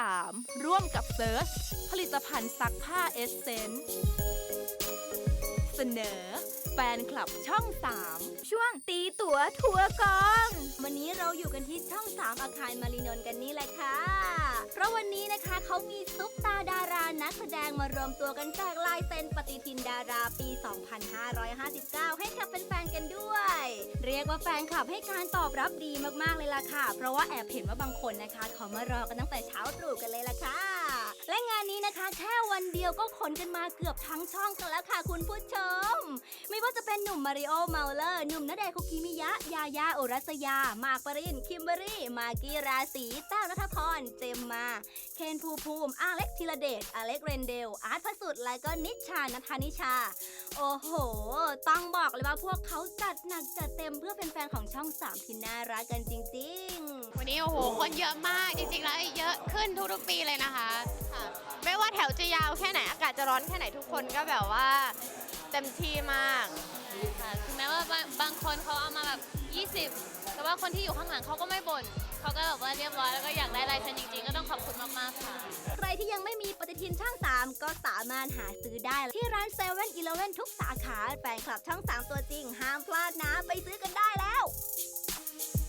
3 ร่วมกับเซิร์ชผลิตภัณฑ์ซักผ้าเอสเซนส์เสนอ แฟนคลับช่อง 3 ช่วงตีตั๋วทัวร์กอง วันนี้เราอยู่กันที่ช่อง 3 อาคารมารีนนท์กันนี่แหละค่ะ เพราะวันนี้นะคะเขามีซุปตาดารานักแสดงมารวมตัวกันแจกลายเซ็นปฏิทินดาราปี 2559 ให้กับแฟนๆกันด้วย เรียกว่าแฟนคลับให้การตอบรับดีมากๆเลยล่ะค่ะ เพราะว่าแอบเห็นว่าบางคนนะคะ เขามารอกันตั้งแต่เช้าตรู่กันเลยล่ะค่ะ นะคะ แค่วันเดียวก็ขนกันมาเกือบทั้งช่องกันแล้วค่ะคุณผู้ชม ไม่ว่าจะเป็นหนุ่มมาริโอเมาเลอร์หนุ่มณเดชคุกิมิยะ ยายาโอรัสยา มากปริน คิมเบอรี่ มากีราศีแต้วนัทพร เจมมา เคนภูภูมิ อาเล็กธีรเดชอเล็กเรนเดล อาร์ตพสุดและก็นิชานัทานิชา โอ้โห ต้องบอกเลยว่าพวกเขาจัดหนักจัดเต็มเพื่อแฟนๆของช่อง3ที่น่ารักกันจริง ๆ นนี้โอ้โหคนเยอะมากจริงๆแล้วเยอะขึ้นทุกๆปีเลยนะคะค่ะไม่ว่าแถวจะยาวแค่ไหนอากาศจะร้อนแค่ไหนทุกคนก็แบบว่าเต็มที่มากค่ะถึงแม้ว่าบางบางคนเขาเอามาแบบ 20 แต่ว่าคนที่อยู่ข้างหลังเขาก็ไม่บ่นเขาก็แบบว่าเรียบร้อยแล้วก็อยากได้ลายเซ็นจริงๆ ก็ต้องขอบคุณมากๆค่ะ ใครที่ยังไม่มีปฏิทินช่อง3 ก็สามารถหาซื้อได้ที่ร้าน7 e เ e ่ e อทุกสาขา แฟนคลับช่อง 3 ตัวจริง ห้ามพลาดนะ ไปซื้อกันได้แล้ว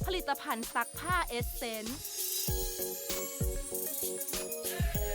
ผลิตภัณฑ์ซักผ้าเอสเซนส์